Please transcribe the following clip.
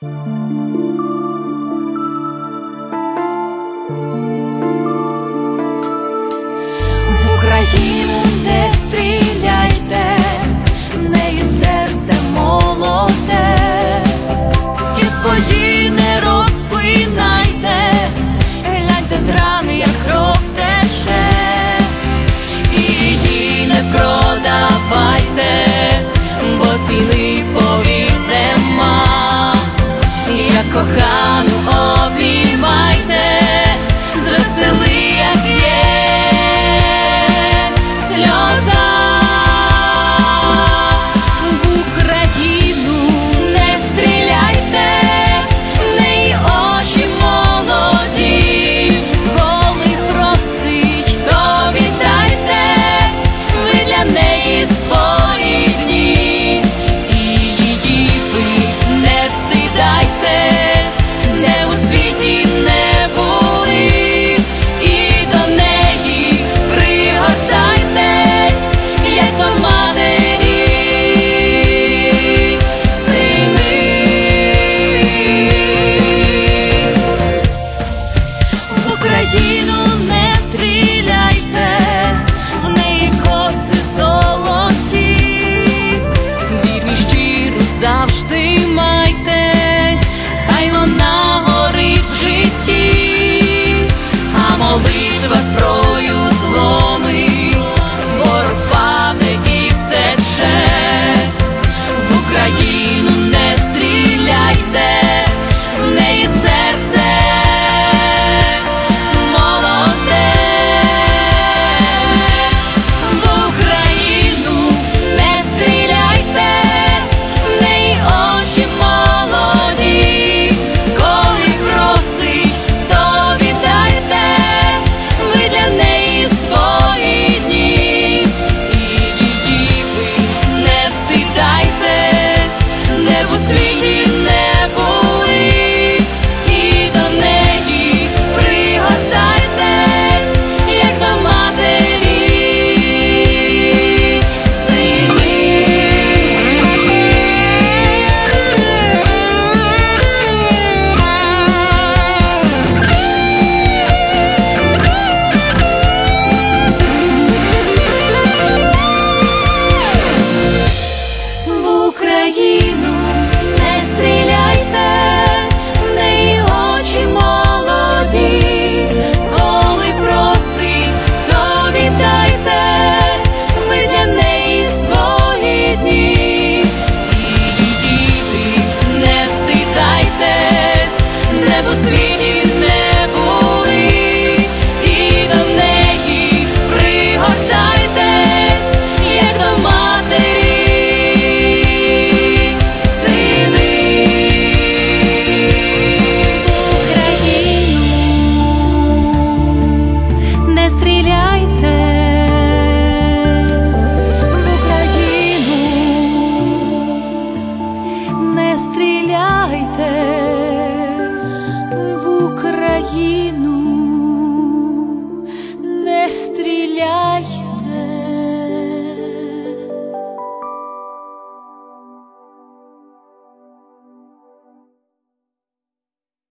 В горить в житті, а молитва зброю стріляйте в Україну, не стріляйте.